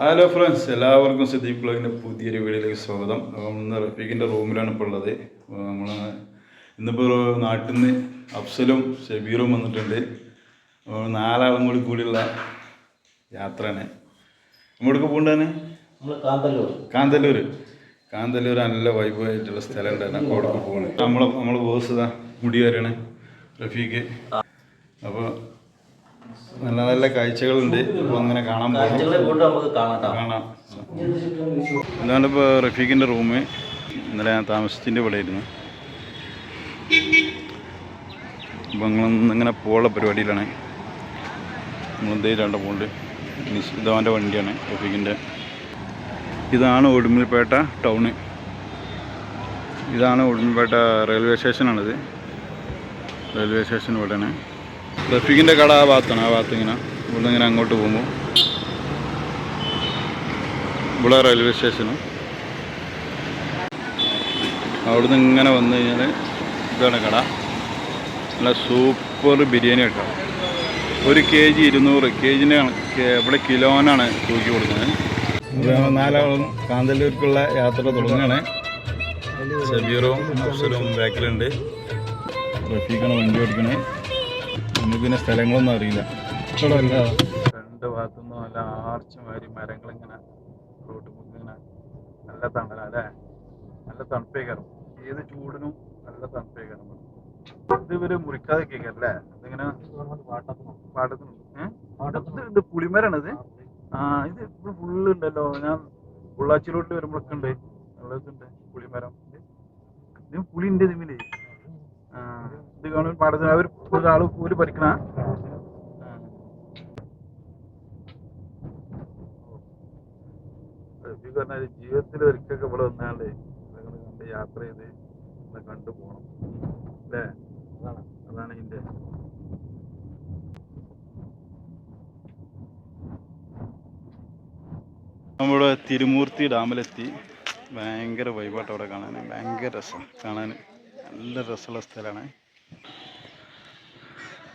Hello friends എല്ലാവർക്കും സിദ്ദീപ് ബ്ലോഗിന്റെ പുതിയൊരു വീഡിയോയിലേക്ക് സ്വാഗതം. അപ്പം ഇന്ന് റഫീഖിന്റെ റൂമിലാണ് ഇപ്പോൾ ഉള്ളത് നമ്മൾ ഇന്നിപ്പോൾ നാട്ടിൽ നിന്ന് അഫ്സലും ഷബീറും വന്നിട്ടുണ്ട്. നാലാളും കൂടി കൂടിയുള്ള യാത്രയാണ്. നമ്മൾക്ക് പോകേണ്ടതാണ് നമ്മൾ കാന്തല്ലൂർ. കാന്തല്ലൂർ കാന്തല്ലൂർ നല്ല വൈബായിട്ടുള്ള സ്ഥലം ഉണ്ടായിരുന്നു അപ്പോൾ അവിടെ പോകണം. നമ്മൾ നമ്മൾ ബോസ് ഇതാ മുടികാരാണ് റഫീഖ്. അപ്പോൾ നല്ല നല്ല കാഴ്ചകളുണ്ട്. അപ്പോൾ അങ്ങനെ കാണാൻ കാണാം ഇതാണ് ഇപ്പോൾ റഫീഖിന്റെ റൂം ഇന്നലെ ഞാൻ താമസത്തിന്റെ ഇവിടെ ആയിരുന്നു അപ്പോൾ ഇങ്ങനെ പോകാനുള്ള പരിപാടിയിലാണ്. നമ്മളെന്തേ രണ്ട് പോണ്ട്. ഇതവന്റെ വണ്ടിയാണ് റഫീഖിന്റെ ഇതാണ് ഉടുമ്പൽപേട്ട ടൗണ് ഇതാണ് ഉടുമ്പൽപേട്ട റെയിൽവേ സ്റ്റേഷനാണിത് റെയിൽവേ സ്റ്റേഷൻ ഇവിടെയാണ്. റഫീഖിന്റെ കട ആ ഭാഗത്താണ് ആ ഭാഗത്ത് ഇങ്ങനെ. ഇവിടെ ഇങ്ങനെ അങ്ങോട്ട് പോകുമ്പോൾ ഇവിടെ റെയിൽവേ സ്റ്റേഷനും അവിടുന്ന് ഇങ്ങനെ വന്നു കഴിഞ്ഞാൽ ഇതാണ് കട. നല്ല സൂപ്പർ ബിരിയാണി കേട്ടോ ഒരു കെ ജി ഇരുന്നൂറ് കെ ജിന് ഇവിടെ കിലോനാണ് തൂക്കി കൊടുക്കുന്നത്. നാലാളും കാന്തല്ലൂർക്കുള്ള യാത്ര തുടങ്ങുകയാണ്. ഷബീറും അഫ്സലും ബാക്കിലുണ്ട്. റഫീഖാണ് വണ്ടി ഓടിക്കണേ. നമുക്ക് പിന്നെ സ്ഥലങ്ങളൊന്നും അറിയില്ല. രണ്ട് ഭാഗത്തുനിന്നും നല്ല ആർച്ച് മാതിരി മരങ്ങളിങ്ങനെ റോഡ് ഇങ്ങനെ നല്ല തണല അല്ലേ? നല്ല തണുപ്പേ കയറും. ഏത് ചൂടിനും നല്ല തണുപ്പേ കയറും. ഇത് ഇവർ മുറിക്കാതെ കേൾക്കല്ലേ ഇതിങ്ങനെ പാട്ടത്തിനുണ്ട് ഏഹ് ഇത് പുളിമരാണ് ഇത്? ആ ഇത് ഇപ്പോൾ ഫുള്ള് ഉണ്ടല്ലോ. ഞാൻ പൊള്ളാച്ചി റോഡിൽ വരുമ്പോഴൊക്കെ ഉണ്ട്. ഉള്ളതുണ്ട് പുളിമരം. ഇത് ഇത് പുളി ഉണ്ട് ഇതിമിൽ ആ. ഇത് കാണുമ്പോൾ പാടത്തിന് അവർ ഒരാൾ പൂൽ പറിക്കണ പറഞ്ഞാൽ ജീവിതത്തിൽ ഒരിക്കലൊക്കെ ഇവിടെ വന്നാണ്ട് നിങ്ങൾ കണ്ട് യാത്ര ചെയ്ത് ഒന്ന് കണ്ടു പോകണം അല്ലേ? അതാണ്. ഇതിന്റെ. നമ്മുടെ തിരുമൂർത്തി ഡാമിലെത്തി. ഭയങ്കര വൈബാട്ടം അവിടെ കാണാൻ ഭയങ്കര രസം. കാണാൻ നല്ല രസമുള്ള സ്ഥലമാണ്.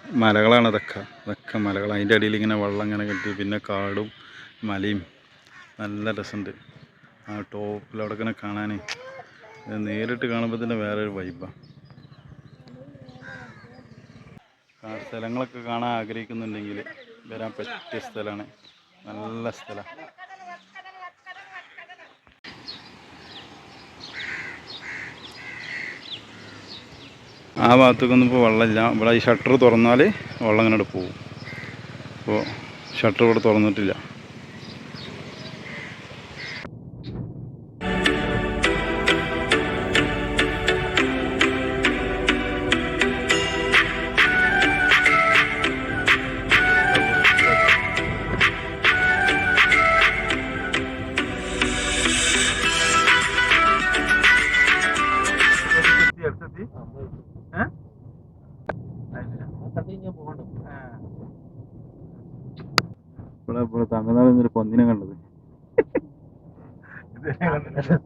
മലകളാണ് അതൊക്കെ അതൊക്കെ മലകൾ അതിന്റെ അടിയിൽ ഇങ്ങനെ വെള്ളം ഇങ്ങനെ കെട്ടി പിന്നെ കാടും മലയും. നല്ല രസമുണ്ട്. ആ ടോപ്പിൽ അവിടെ ഇങ്ങനെ കാണാൻ. നേരിട്ട് കാണുമ്പോൾ തന്നെ വേറൊരു വൈബാണ് സ്ഥലങ്ങളൊക്കെ കാണാൻ ആഗ്രഹിക്കുന്നുണ്ടെങ്കിൽ വരാൻ പറ്റിയ സ്ഥലമാണ്. നല്ല സ്ഥലം. ആ ഭാഗത്തേക്കൊന്നും ഇപ്പോൾ വെള്ളമില്ല. ഇവിടെ ഈ ഷട്ടർ തുറന്നാൽ വെള്ളം ഇങ്ങനെ പോകും അപ്പോൾ ഷട്ടർ ഇവിടെ തുറന്നിട്ടില്ല. ഇവിടെ തമിഴ്നാട് നിന്നൊരു പൊന്നിനെ കണ്ടത്.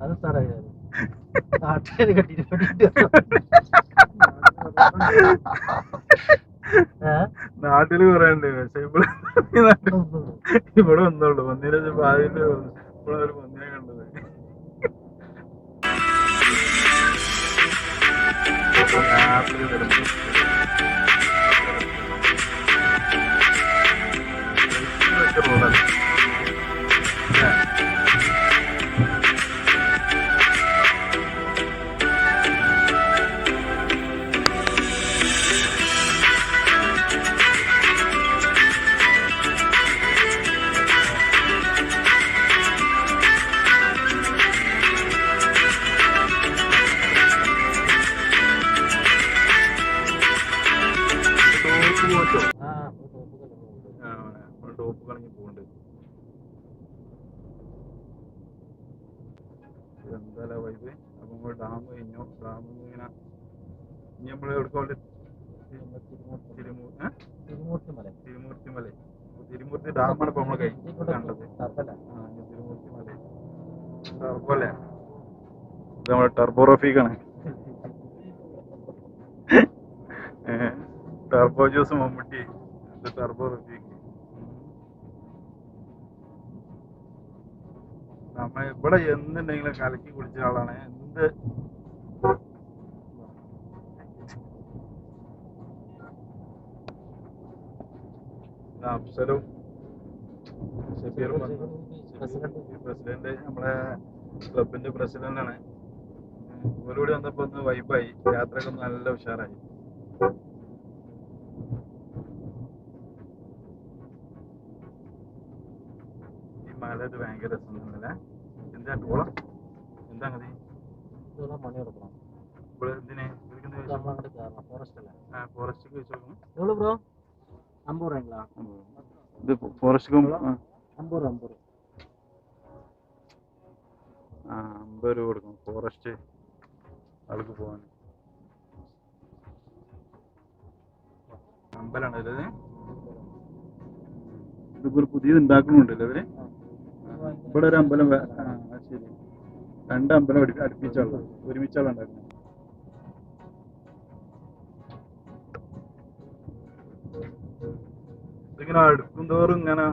അത് സാറേ നാട്ടുകാര് നാട്ടിൽ കൊറേ ഉണ്ട് പക്ഷെ ഇവിടെ ഇവിടെ വന്നുള്ളൂ പൊന്നിനെ ഭാവിയിൽ ഇവിടെ ഒരു പൊന്നിനെ കണ്ടത്. നാട്ടിൽ വരുമ്പോ ടോപ്പ് കളഞ്ഞ് പോകുന്നുണ്ട് എന്താ വൈബ് അപ്പൊ നമ്മൾ ഡാം കഴിഞ്ഞു. ഡാം ഇങ്ങനെ ഇനി നമ്മൾ എവിടെ? തിരുമൂർത്തി മല. തിരുമൂർത്തി മല. തിരുമൂർത്തി ഡാമാണ് ഇപ്പൊ നമ്മൾ കഴിഞ്ഞു കണ്ടത്. തിരുമൂർത്തി മല. ടർബോ അല്ലേ ഇത് നമ്മുടെ turbo റഫീഖാണ്. Turbo juice Mammootty. Turbo Rafeeq. നമ്മ ഇവിടെ എന്തുണ്ടെങ്കിലും കലക്കി കുടിച്ച ആളാണ്. എന്ത്? അഫ്സലും. പ്രസിഡന്റ് നമ്മളെ ക്ലബിന്റെ പ്രസിഡന്റ് ആണ്. ഇവരോട് വന്നപ്പോ ഒന്ന് വൈബായി യാത്രയൊക്കെ നല്ല ഉഷാറായി. അതായത് ഭയങ്കര രസം അല്ലേ എന്താ ടോള എന്താ അങ്ങനെ ഇത് ഫോറസ്റ്റിക്കും അമ്പത് രൂപ കൊടുക്കും ഫോറസ്റ്റ് പുതിയത് ഉണ്ടാക്കണുണ്ടല്ലോ അവർ ഇവിടെ ഒരു അമ്പലം ആ ശരി. രണ്ട് അമ്പലം അടുപ്പി- അടുപ്പിച്ചുള്ള ഒരുമിച്ചുള്ള ഉണ്ടാക്കുന്നത് ഇതിങ്ങനെ അടുക്കും തോറും ഇങ്ങനെ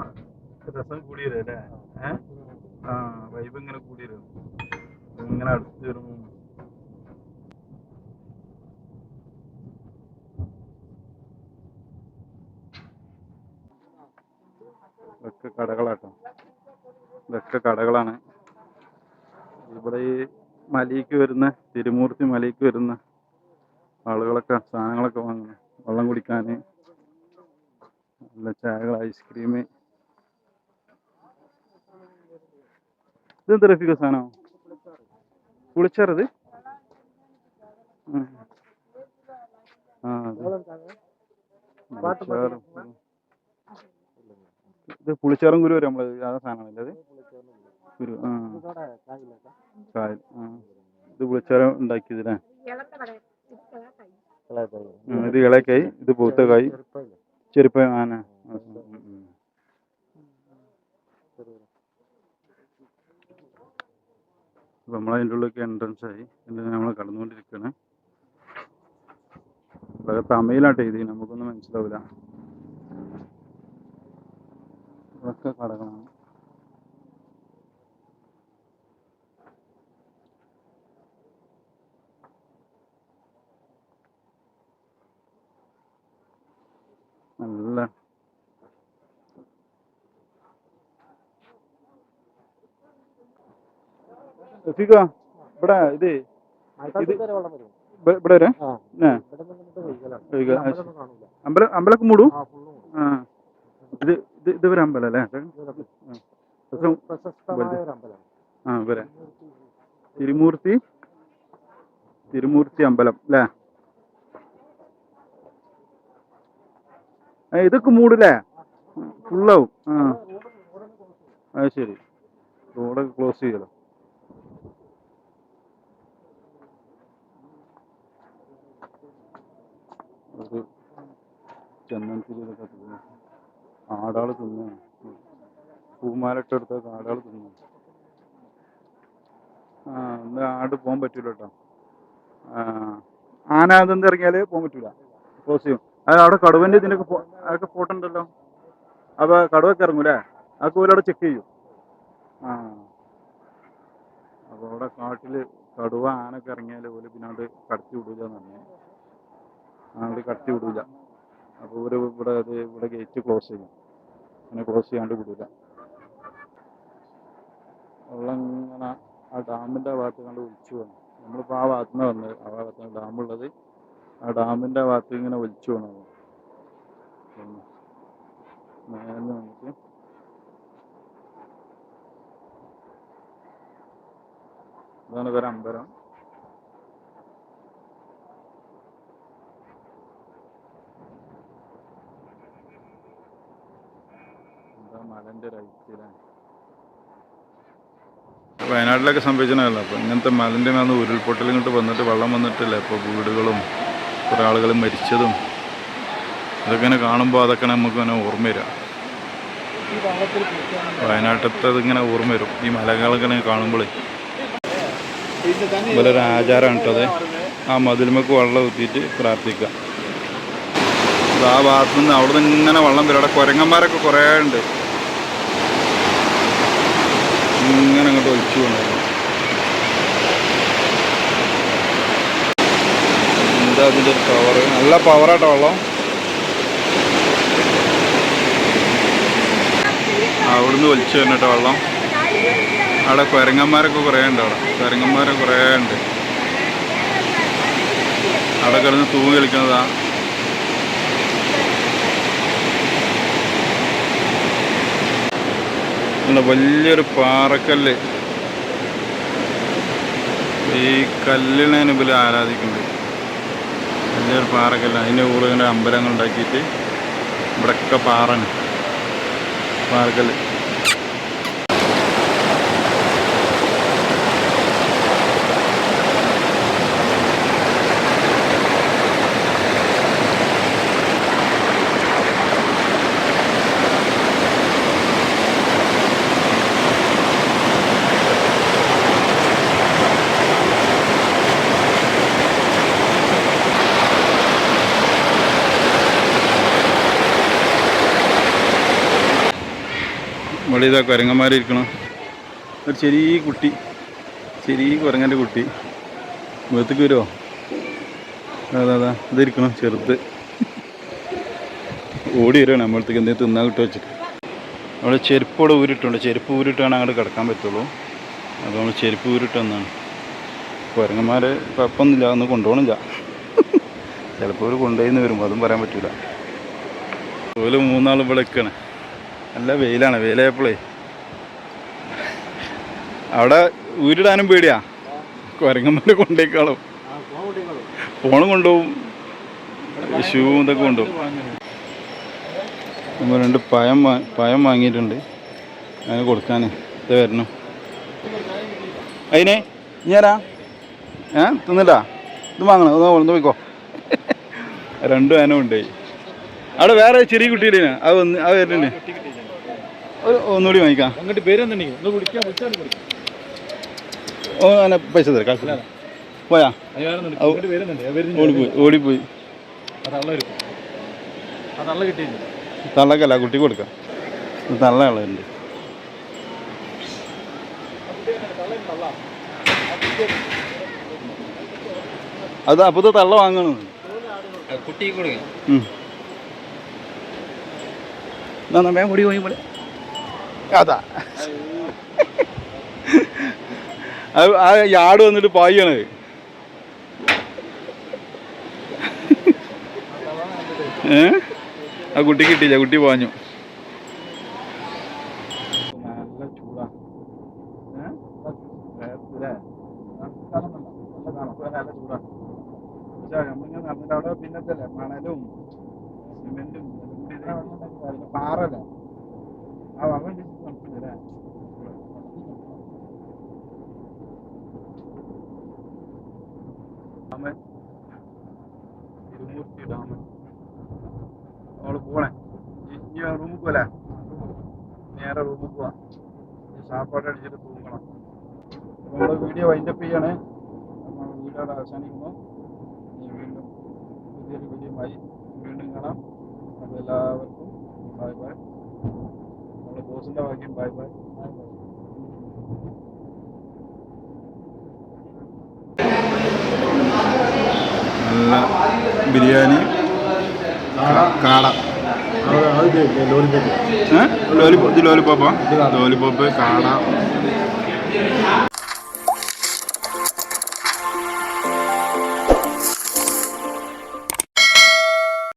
രസം കൂടിയല്ലേ ഏ? അല്ലേ ഏഹ് ആ വൈബ് ഇങ്ങനെ കൂടിയിരുന്നു ഇങ്ങനെ അടുത്ത് വരും ഇതൊക്കെ കടകളാട്ടോ. ഇതൊക്കെ കടകളാണ്. ഇവിടെ ഈ മലയ്ക്ക് വരുന്ന തിരുമൂർത്തി മലയ്ക്ക് വരുന്ന ആളുകളൊക്കെ സാധനങ്ങളൊക്കെ വാങ്ങുന്നു. വെള്ളം കുടിക്കാൻ നല്ല ചായകൾ ഐസ്ക്രീം. ഇതെന്താ റഫീഖ സാധനം? കുളിച്ചറത് അത്. ഇത് പുളിച്ചാറും കുരു വരും നമ്മൾ ആ സാധനമാണല്ലേ അത്? ഒരു ആ. കായൽ ആ. ഇത് വിളിച്ചാരം ഉണ്ടാക്കിയതിലേ ഇത് ഇളക്കായി ഇത് പൂത്തക്കായി ചെരുപ്പ ആന നമ്മളതിന്റെ ഉള്ളിലേക്ക് എൻട്രൻസ് ആയി. എന്നിട്ട് നമ്മൾ കടന്നുകൊണ്ടിരിക്കുകയാണ്. വളരെ തമിഴിലാട്ടെ ഇത് നമുക്കൊന്നും മനസ്സിലാവില്ല. ഇതൊക്കെ കടകളാണ്. റഫീഖ ഇവിടെ ഇത് ഇവിടെ വരെ? അമ്പലം അമ്പലൊക്കെ മൂടും? ആ ഇത് ഇത് ഇതുവരെ അമ്പലം അല്ലേ? ആ. വരെ. തിരുമൂർത്തി തിരുമൂർത്തി അമ്പലം അല്ലേ? ഇതൊക്കെ മൂടില്ലേ? ഫുള്ളാവും. ആ. അത് ശരി. റോഡൊക്കെ ക്ലോസ് ചെയ്യലോ ഒരു ചന്ദനത്തിരി ഇതൊക്കെ തിന്നു ആടാൾ തിന്നു. പൂമാലട്ടെടുത്ത ആടാൾ തിന്നു. ആ ആട് പോകാൻ പറ്റൂല കേട്ടോ ആന അതെന്ത് ഇറങ്ങിയാൽ പോകാൻ പറ്റൂല. ക്ലോസ് ചെയ്യും. അത് അവിടെ കടുവന്റെ ഇതിനൊക്കെ അതൊക്കെ ഫോട്ടോ ഉണ്ടല്ലോ. അപ്പൊ കടുവൊക്കെ ഇറങ്ങൂലേ? അതൊക്കെ ഓരവിടെ ചെക്ക് ചെയ്യും. ആ അപ്പൊ അവിടെ കാട്ടിൽ കടുവ ആനൊക്കെ ഇറങ്ങിയാൽ ഓൽ പിന്നെ അവിടെ കടത്തി വിടൂല പറഞ്ഞു. അങ്ങോട്ട് കടത്തി വിടൂല. അപ്പോൾ ഇവർ ഇവിടെ അത് ഇവിടെ ഗേറ്റ് ക്ലോസ് ചെയ്യും. അങ്ങനെ ക്ലോസ് ചെയ്യാണ്ട് വിടൂല. വെള്ളം ഇങ്ങനെ ആ ഡാമിന്റെ ഭാഗത്ത് കണ്ട് ഒലിച്ചു വന്നു നമ്മളിപ്പോ ആ ഭാഗത്തു നിന്ന് വന്നത്. ആ ഭാഗത്താണ് ഡാമുള്ളത് ആ ഡാമിന്റെ ഭാഗത്ത് ഇങ്ങനെ ഒലിച്ചു വന്നു മേലെ വന്നിട്ട് ഇതാണ് ഒരു അമ്പലം മലന്റെ റൈറ്റിലാണ് വയനാട്ടിലൊക്കെ സംഭവിച്ചതല്ല അപ്പോൾ ഇങ്ങനത്തെ മലന്റെ മേന്ന് ഉരുൾപൊട്ടൽ ഇങ്ങോട്ട് വന്നിട്ട് വെള്ളം വന്നിട്ടില്ല. ഇപ്പോൾ വീടുകളും കുറേ ആളുകൾ മരിച്ചതും ഇതൊക്കെ ഇങ്ങനെ കാണുമ്പോൾ അതൊക്കെ നമുക്ക് ഇങ്ങനെ ഓർമ്മ കുളിക്കാൻ വയനാട്ടിലത്തെ ഇങ്ങനെ ഓർമ്മ വരും. ഈ മലകളൊക്കെ കാണുമ്പോഴേ ഒരു ആചാരമാണ് കേട്ടത് ആ മതിലുമക്ക് വെള്ളം ഊറ്റിയിട്ട് പ്രാർത്ഥിക്കുക. ഇത് ആ ഭാഗത്തു നിന്ന് അവിടെ നിന്ന് ഇങ്ങനെ വെള്ളം വരും. അവിടെ കുരങ്ങന്മാരൊക്കെ കുറേ ഉണ്ട്. ഇങ്ങനെ അങ്ങോട്ട് ഒഴിച്ചു കൊണ്ടുവരും എന്താ അതിന്റെ ഒരു പവർ നല്ല പവറാട്ടോ വെള്ളം. അവിടുന്ന് ഒലിച്ചു വന്നിട്ടോ വെള്ളം. അവിടെ കുരങ്ങന്മാരൊക്കെ കുറേ ഉണ്ട് അവിടെ. കുരങ്ങന്മാരെ കുറേ ഉണ്ട്. അവിടെ കിടന്ന് തൂങ്ങി കളിക്കുന്നതാ. വലിയൊരു പാറക്കല്ല്. ഈ കല്ലിനെ മുമ്പിൽ ആരാധിക്കുന്നുണ്ട്. വലിയൊരു പാറക്കല്ല്. അതിന്റെ കൂടെ ഇങ്ങനെ അമ്പലങ്ങൾ ഉണ്ടാക്കിയിട്ട് ഇവിടെയൊക്കെ പാറന് പാറക്കല്ല്. ഇവിടെ ഇതാ കുരങ്ങന്മാരിരിക്കണം ഒരു ചെറിയ കുട്ടി ചെറിയ കുരങ്ങന്റെ കുട്ടി. മുഖത്തേക്ക് വരുമോ അതാ അതാ ഇതിരിക്കണം ചെറുത്. ഓടി വരികയാണ് നമ്മളത്തേക്ക് എന്തെങ്കിലും തിന്നാൻ കിട്ടുക വെച്ചിട്ട്. അവിടെ ചെരുപ്പോടെ ഊരിട്ടുണ്ട് ചെരുപ്പ് ഊരിട്ടാണ് അങ്ങോട്ട് കിടക്കാൻ പറ്റുള്ളൂ. അതുകൊണ്ട് ചെരുപ്പ് ഊരിട്ട് വന്നാണ് കുരങ്ങന്മാർ കുഴപ്പമൊന്നുമില്ല. ഒന്ന് കൊണ്ടുപോകണില്ല. ചിലപ്പോൾ ഒരു കൊണ്ടുപോയിന്ന് വരുമ്പോൾ അതും പറയാൻ പറ്റില്ല അതുപോലെ മൂന്നാൾ ഇവിടെ നിൽക്കുകയാണ് നല്ല വെയിലാണ് വെയിലായപ്പോളേ അവിടെ ഊരിടാനും പേടിയാ? കുരങ്ങന്മാരെ കൊണ്ടേക്കാളും. ഫോണും കൊണ്ടുപോകും. ഷൂ ഇതൊക്കെ കൊണ്ടുപോകും. നമ്മൾ രണ്ട് പഴം പഴം വാങ്ങിയിട്ടുണ്ട്. അതിന് കൊടുക്കാൻ ഇത് വരണം. അതിനെ ഞാനാ ഏ തിന്നിട്ടാ ഇത് വാങ്ങണം. ഒന്ന് ഒന്ന് പോയിക്കോ. രണ്ടും അതിനും ഉണ്ട്. അവിടെ വേറെ ചെറിയ കുട്ടിയില്ലേ അത് വന്ന് അത് വരുന്നുണ്ട് ഒരു ഒന്നുകൂടി വാങ്ങിക്കാം. അങ്ങോട്ട് പേരെന്നുണ്ടെങ്കിൽ ഒന്ന് കുടിക്കാൻ വിളിച്ചാൽ കുടിക്കാം ഓ അങ്ങനെ പൈസ തരാം കാശ് പോയാ? ഓടിപ്പോയി തള്ളക്കല്ല കുട്ടി കൊടുക്കാം. തള്ള കളുണ്ട് അത് അപ്പത്തെ തള്ള വാങ്ങണം. കുട്ടി കൊടുക്കാം. എന്നാ നമ്മ കൂടി പോയി പോലെ. അതാ. ആ യാട് വന്നിട്ട് പായാണ് ആ കുട്ടി കിട്ടിയില്ല കുട്ടി പാഞ്ഞു. പിന്നത്തല്ലേ മണലും സിമെന്റും പാറല്ലേ ആ വെള്ളം ജസ്റ്റ് തണുപ്പില്ലേ ഡാമ് തിരുമൂർത്തി ഡാമ് അവൾ പോണേ. ഇനി റൂമിൽ പോലെ നേരെ റൂമിൽ പോവാം. സാപ്പാട് അടിച്ചിട്ട് തൂങ്ങണം. നമ്മൾ വീഡിയോ വൈൻഡപ്പ് ചെയ്യണേ. നമ്മൾ വീഡിയോ അവിടെ അവസാനിക്കുന്നു. ഇനി വീണ്ടും പുതിയൊരു വീഡിയോയുമായി വീണ്ടും കാണാം. അപ്പോൾ എല്ലാവർക്കും ബൈ ബൈ നമ്മുടെ ബോസിന്റെ വാക്യം ബൈ ബൈ നല്ല ബിരിയാണി. കാട. ലോലിപ്പോപ്പ് ലോലിപ്പോപ്പ് കാട.